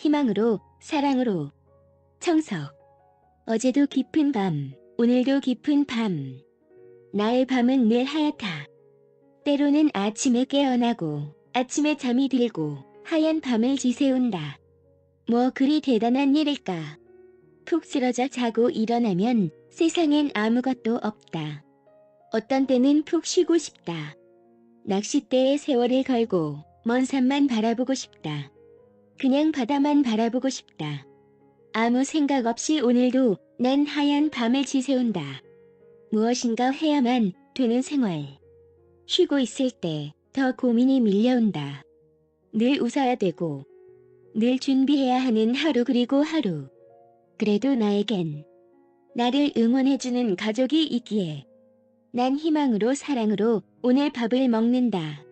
희망으로, 사랑으로. 청석. 어제도 깊은 밤, 오늘도 깊은 밤. 나의 밤은 늘 하얗다. 때로는 아침에 깨어나고, 아침에 잠이 들고, 하얀 밤을 지새운다. 뭐 그리 대단한 일일까? 푹 쓰러져 자고 일어나면 세상엔 아무것도 없다. 어떤 때는 푹 쉬고 싶다. 낚싯대에 세월을 걸고 먼 산만 바라보고 싶다. 그냥 바다만 바라보고 싶다. 아무 생각 없이 오늘도 난 하얀 밤을 지새운다. 무엇인가 해야만 되는 생활. 쉬고 있을 때 더 고민이 밀려온다. 늘 웃어야 되고, 늘 준비해야 하는 하루 그리고 하루. 그래도 나에겐 나를 응원해주는 가족이 있기에 난 희망으로 사랑으로 오늘 밥을 먹는다.